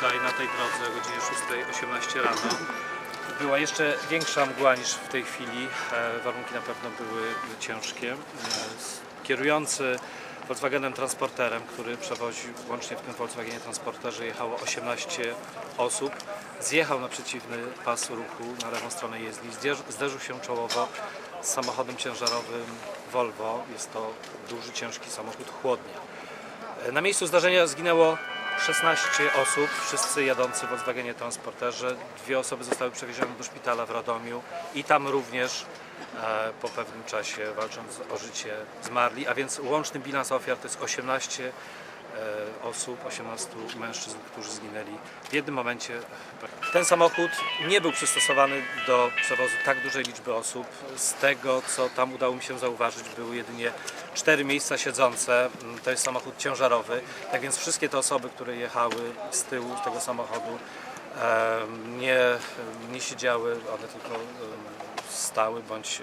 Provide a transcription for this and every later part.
Tutaj na tej drodze o godzinie 6.18 rano była jeszcze większa mgła niż w tej chwili. E, Warunki na pewno były ciężkie. E, Kierujący Volkswagenem Transporterem, który przewoził łącznie w tym Volkswagenie Transporterze jechało 18 osób, zjechał na przeciwny pas ruchu na lewą stronę jezdni, zderzył, się czołowo z samochodem ciężarowym Volvo. Jest to duży, ciężki samochód chłodnia. Na miejscu zdarzenia zginęło 16 osób, wszyscy jadący w Volkswagenie Transporterze. Dwie osoby zostały przewiezione do szpitala w Radomiu i tam również e, po pewnym czasie walcząc o życie zmarli, a więc łączny bilans ofiar to jest 18 e, osób, 18 mężczyzn, którzy zginęli w jednym momencie. Ten samochód nie był przystosowany do przewozu tak dużej liczby osób. Z tego, co tam udało mi się zauważyć, były jedynie cztery miejsca siedzące. Mm, To jest samochód ciężarowy. Tak więc wszystkie te osoby, które jechały z tyłu tego samochodu, nie, nie siedziały, one tylko stały bądź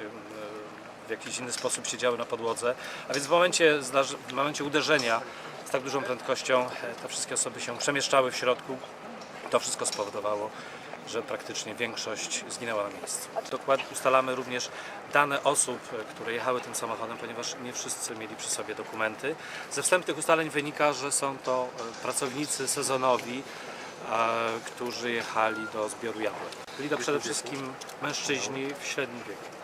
w jakiś inny sposób siedziały na podłodze. A więc w momencie, w momencie uderzenia z tak dużą prędkością e, te wszystkie osoby się przemieszczały w środku. To wszystko spowodowało, że praktycznie większość zginęła na miejscu. Dokładnie ustalamy również dane osób, e, które jechały tym samochodem, ponieważ nie wszyscy mieli przy sobie dokumenty. Ze wstępnych ustaleń wynika, że są to e, pracownicy sezonowi, którzy jechali do zbioru jabłek. Byli to przede wszystkim mężczyźni w średnim wieku.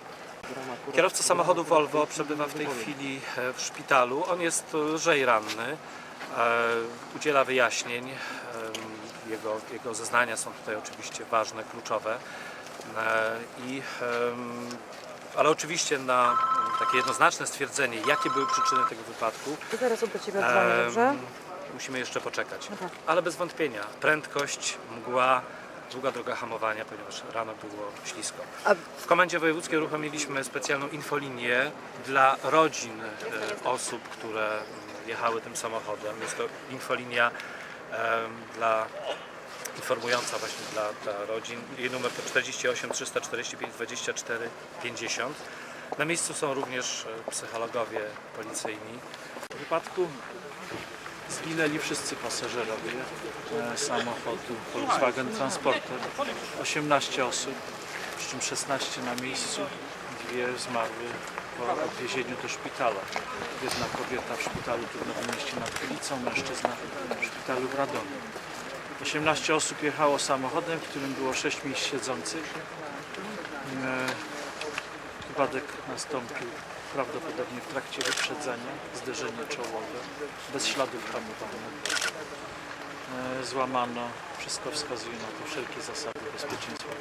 Kierowca samochodu Volvo przebywa w tej chwili e, w szpitalu. On jest lżej ranny, e, udziela wyjaśnień. Jego, jego zeznania są tutaj oczywiście ważne, kluczowe. E, I, ale oczywiście na takie jednoznaczne stwierdzenie, jakie były przyczyny tego wypadku, To zaraz do Ciebie dobrze? musimy jeszcze poczekać. Ale bez wątpienia prędkość, mgła, długa droga hamowania, ponieważ rano było ślisko. W Komendzie Wojewódzkiej uruchomiliśmy specjalną infolinię dla rodzin e, osób, które mm, jechały tym samochodem. Jest to infolinia dla informująca właśnie dla, dla rodzin. Jej numer to 48 345 24 50. Na miejscu są również e, psychologowie policyjni. W wypadku zginęli wszyscy pasażerowie e, samochodu Volkswagen Transporter. 18 osób, przy czym 16 na miejscu, dwie zmarły po odwiezieniu do szpitala. Jedna kobieta w szpitalu tu w Mieście nad Pylicą, mężczyzna w szpitalu w Radomiu. 18 osób jechało samochodem, w którym było 6 miejsc siedzących. E, Wypadek nastąpił prawdopodobnie w trakcie wyprzedzania, zderzenie czołowe, bez śladów hamowania. E, Złamano, wszystko wskazuje na to, wszelkie zasady bezpieczeństwa.